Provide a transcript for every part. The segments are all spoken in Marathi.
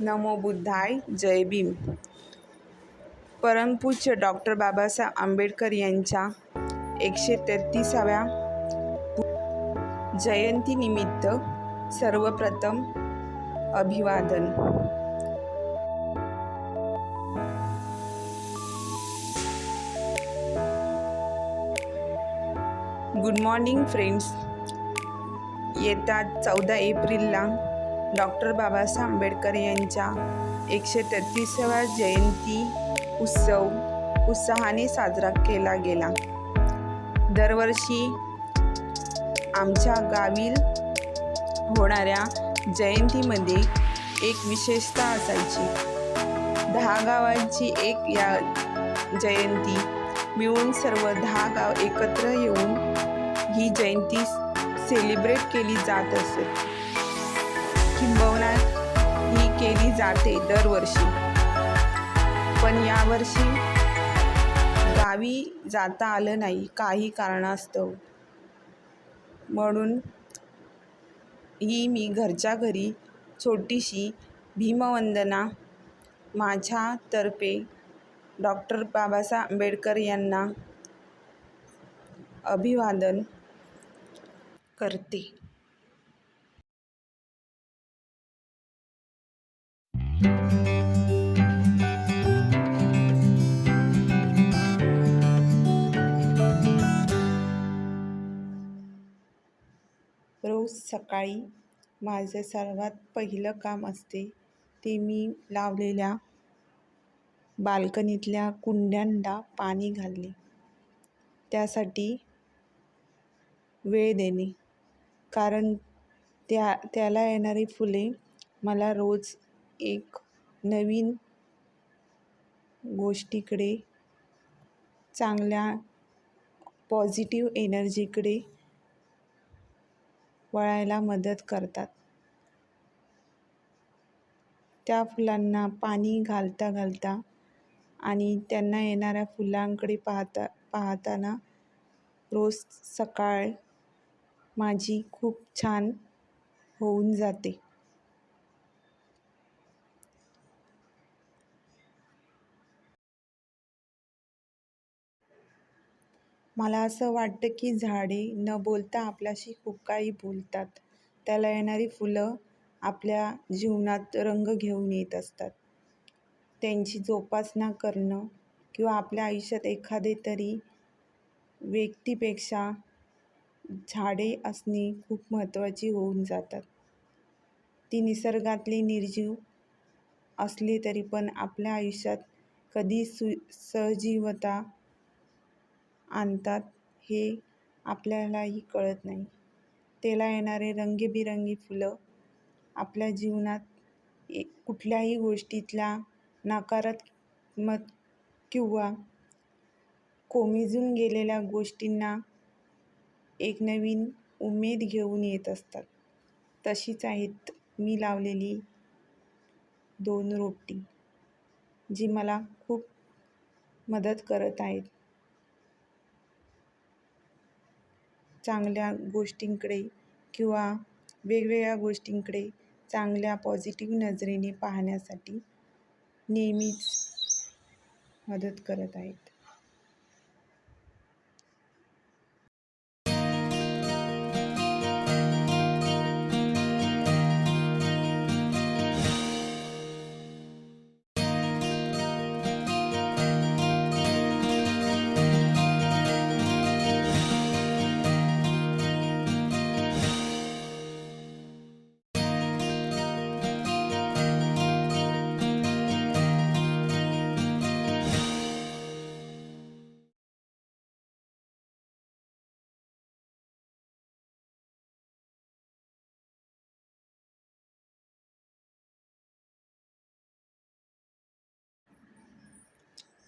नमो बुद्धाय जय भीम. परमपूज्य डॉक्टर बाबासाहेब आंबेडकर यांच्या एकशे तेहतीसाव्या जयंतीनिमित्त सर्वप्रथम अभिवादन. Good morning friends. येतात चौदा एप्रिलला डॉक्टर बाबासाहेब आंबेडकर यांच्या एकशे तेहतीसाव्या जयंती उत्सव उत्साहाने साजरा केला गेला. दरवर्षी आमच्या गावी होणाऱ्या जयंतीमध्ये एक विशेषता असायची. दहा गावांची एक या जयंती. मिळून सर्व दहा गाव एकत्र येऊन ही जयंती सेलिब्रेट केली जात असे. किंबहुना ही केली जाते दरवर्षी. पण यावर्षी गावी जाता आलं नाही काही कारणास्तव. म्हणून ही मी घरच्या घरी छोटीशी भीमवंदना माझ्यातर्फे डॉक्टर बाबासाहेब आंबेडकर यांना अभिवादन करते. रोज सकाळी माझं सर्वात पहिलं काम असते ते मी लावलेल्या बाल्कनीतल्या कुंड्यांना पाणी घालणे. त्यासाठी वेळ देणे. कारण त्या त्याला येणारी फुले मला रोज एक नवीन गोष्टीकडे चांगल्या पॉझिटिव्ह एनर्जीकडे वळायला मदत करतात. त्या फुलांना पाणी घालता घालता आणि त्यांना येणाऱ्या फुलांकडे पाहता पाहताना रोज सकाळ माझी खूप छान होऊन जाते. मला असं वाटतं की झाडे न बोलता आपल्याशी खूप काही बोलतात. त्याला येणारी फुलं आपल्या जीवनात रंग घेऊन येत असतात. त्यांची जोपासना करणं किंवा आपल्या आयुष्यात एखादे तरी व्यक्तीपेक्षा झाडे असणे खूप महत्त्वाची होऊन जातात. ती निसर्गातली निर्जीव असली तरी पण आपल्या आयुष्यात कधी सु सहजीवता आणतात हे आपल्यालाही कळत नाही. त्याला येणारे रंगीबिरंगी फुलं आपल्या जीवनात ए कुठल्याही गोष्टीतला नकारात्मक किंवा कोमेजून गेलेल्या गोष्टींना एक नवीन उमेद घेऊन येत असतात. तशीच आहेत मी लावलेली दोन रोपटी जी मला खूप मदत करत आहेत. चांगल्या गोष्टींकडे किंवा वेगवेगळ्या गोष्टींकडे चांगल्या पॉझिटिव्ह नजरेने पाहण्यासाठी नेहमीच मदत करत आहेत.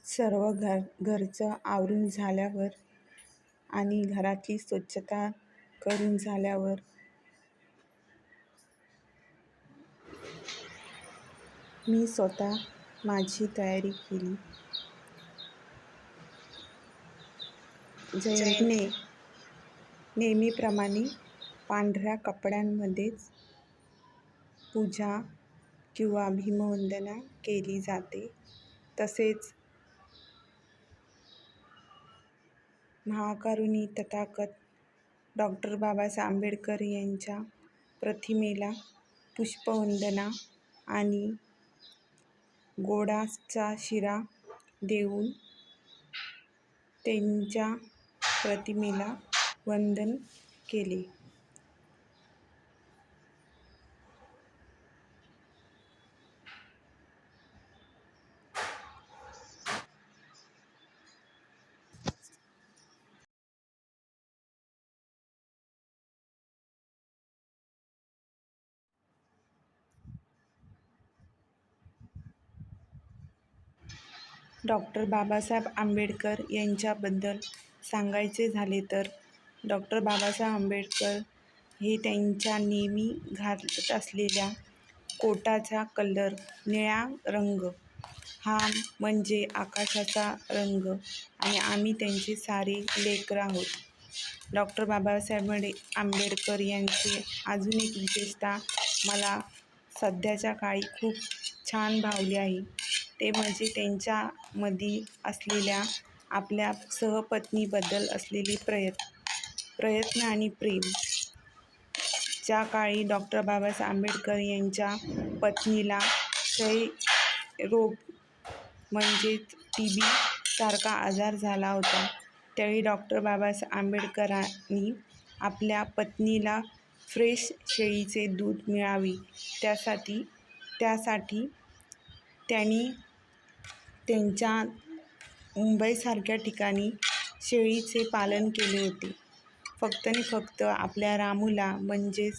सर्व घर घरचं आवरून झाल्यावर आणि घरातली स्वच्छता करून झाल्यावर मी स्वतः माझी तयारी केली. जयंतीने नेहमीप्रमाणे पांढऱ्या कपड्यांमध्येच पूजा किंवा भीमवंदना केली जाते. तसेच महाकारुणी तथागत डॉक्टर बाबासाहेब आंबेडकर यांच्या प्रतिमेला पुष्पवंदना आणि गोडाचा शिरा देऊन त्यांच्या प्रतिमेला वंदन केले. डॉक्टर बाबासाहेब आंबेडकर यांच्याबद्दल सांगायचे झाले तर डॉक्टर बाबासाहेब आंबेडकर हे त्यांच्या नेहमी घालत असलेल्या कोटाचा कलर निळा रंग. हा म्हणजे आकाशाचा रंग आणि आम्ही त्यांचे सारे लेकर आहोत. डॉक्टर बाबासाहेब आंबेडकर यांची अजून एक विशेषता मला सध्याच्या काळी खूप छान भावली आहे. ते म्हणजे त्यांच्यामध्ये असलेल्या आपल्या सहपत्नीबद्दल असलेली प्रयत् प्रयत्न आणि प्रेम ज्या काळी डॉक्टर बाबासाहेब आंबेडकर यांच्या पत्नीला क्षयरोग म्हणजेच टी बी सारखा आजार झाला होता त्यावेळी डॉक्टर बाबासाहेब आंबेडकरांनी आपल्या पत्नीला फ्रेश शेळीचे दूध मिळावे त्यासाठी त्यासाठी त्यांनी त्यांच्या मुंबईसारख्या ठिकाणी शेळीचे पालन केले होते. फक्त आणि फक्त आपल्या रामूला म्हणजेच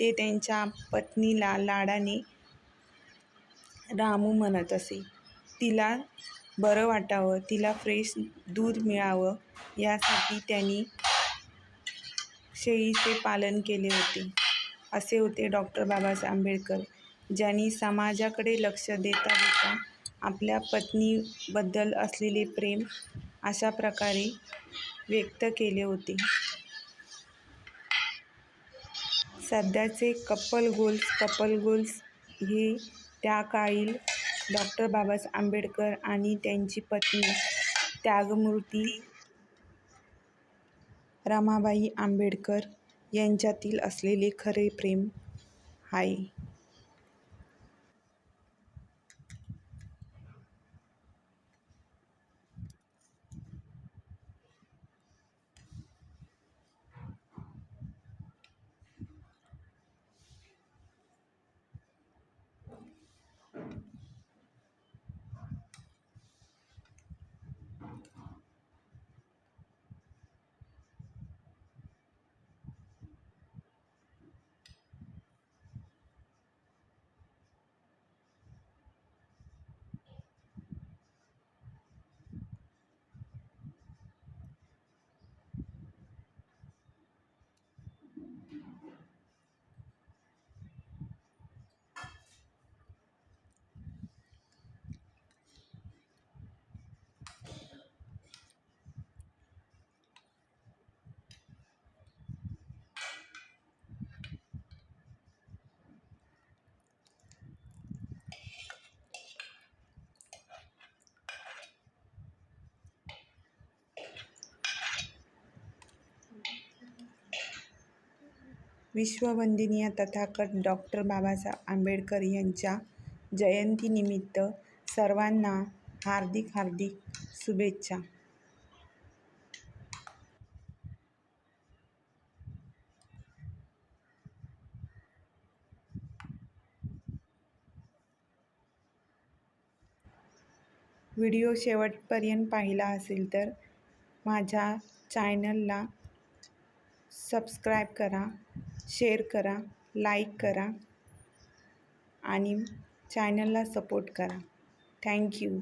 ते त्यांच्या पत्नीला लाडाने रामू म्हणत असे. तिला बरं वाटावं तिला फ्रेश दूध मिळावं यासाठी त्यांनी शेळीचे पालन केले होते. असे होते डॉक्टर बाबासाहेब आंबेडकर ज्यांनी समाजाकडे लक्ष देता देता आपल्या पत्नीबद्दल असलेले प्रेम अशा प्रकारे व्यक्त केले होते. सध्याचे कपल गोल्स कपल गोल्स हे त्या काळी डॉक्टर बाबासाहेब आंबेडकर आणि त्यांची पत्नी त्यागमूर्ती रमाबाई आंबेडकर यांच्यातील असलेले खरे प्रेम आहे. विश्ववंदनीय तथागत डॉक्टर बाबासाहेब आंबेडकर यांच्या जयंतीनिमित्त सर्वांना हार्दिक हार्दिक शुभेच्छा. व्हिडिओ शेवटपर्यंत पाहिला असेल तर माझ्या चॅनलला सबस्क्राईब करा. शेअर करा लाईक करा आणि चॅनलला सपोर्ट करा. थँक्यू